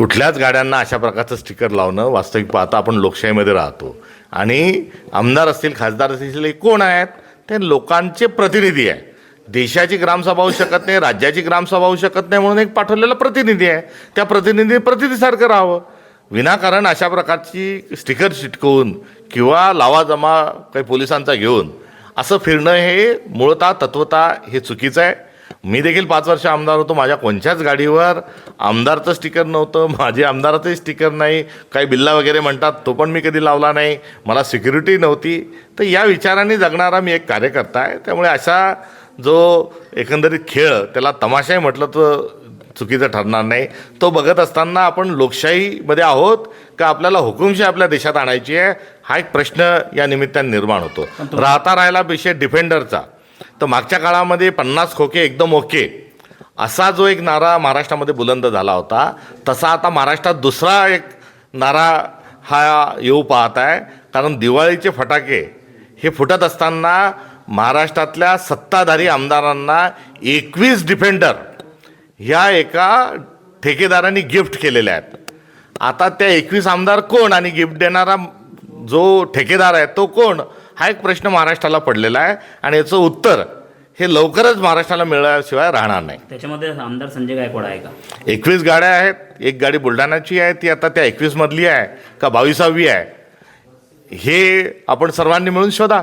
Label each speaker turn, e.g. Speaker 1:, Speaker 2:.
Speaker 1: कुठल्याच गाड्यांना अशा प्रकारचं स्टिकर लावणं वास्तविक पाहता आपण लोकशाहीमध्ये राहतो. आणि आमदार असतील खासदार असतील कोण आहेत? ते लोकांचे प्रतिनिधी आहे देशाची ग्रामसभा होऊ शकत नाही राज्याची ग्रामसभा होऊ शकत नाही म्हणून एक पाठवलेला प्रतिनिधी आहे. त्या प्रतिनिधी प्रतिनिधीसारखं राहावं. विनाकारण अशा प्रकारची स्टिकर चिटकवून किंवा लावा जमा काही पोलिसांचा घेऊन असं फिरणं हे मूळतः तत्वता हे चुकीचं आहे. मी देखील पाच वर्ष आमदार होतो. माझ्या कोणत्याच गाडीवर आमदारचं स्टिकर नव्हतं माझे आमदाराचंही स्टिकर नाही काही बिल्ला वगैरे म्हणतात तो पण मी कधी लावला नाही मला सिक्युरिटी नव्हती. तर या विचाराने जगणारा मी एक कार्यकर्ता आहे. त्यामुळे अशा जो एकंदरीत खेळ त्याला तमाशाही म्हटलं तर चुकीचं ठरणार नाही. तो बघत असताना आपण लोकशाहीमध्ये आहोत का आपल्याला हुकुमशाही आपल्या देशात आणायची आहे हा एक प्रश्न या निमित्ताने निर्माण होतो. राहता राहिला विषय डिफेंडरचा. तर मागच्या काळामध्ये पन्नास खोके एकदम ओके. असा जो एक नारा महाराष्ट्रामध्ये बुलंद झाला होता तसा आता महाराष्ट्रात दुसरा एक नारा हा येऊ पाहत आहे. कारण दिवाळीचे फटाके हे फुटत असताना महाराष्ट्रातल्या सत्ताधारी आमदारांना एकवीस डिफेंडर ह्या एका ठेकेदारांनी गिफ्ट केलेल्या आहेत. आता त्या एकवीस आमदार कोण आणि गिफ्ट देणारा जो ठेकेदार आहे तो कोण? हा एक प्रश्न महाराष्ट्राला पडलेला आहे आणि याचं उत्तर हे लवकरच महाराष्ट्राला मिळाल्याशिवाय राहणार नाही.
Speaker 2: त्याच्यामध्ये आमदार संजय गायकवाड आहे का?
Speaker 1: एकवीस गाड्या आहेत एक गाडी बुलढाण्याची आहे ती आता त्या एकवीसमधली आहे का बावीसावी आहे? हे आपण सर्वांनी मिळून शोधा.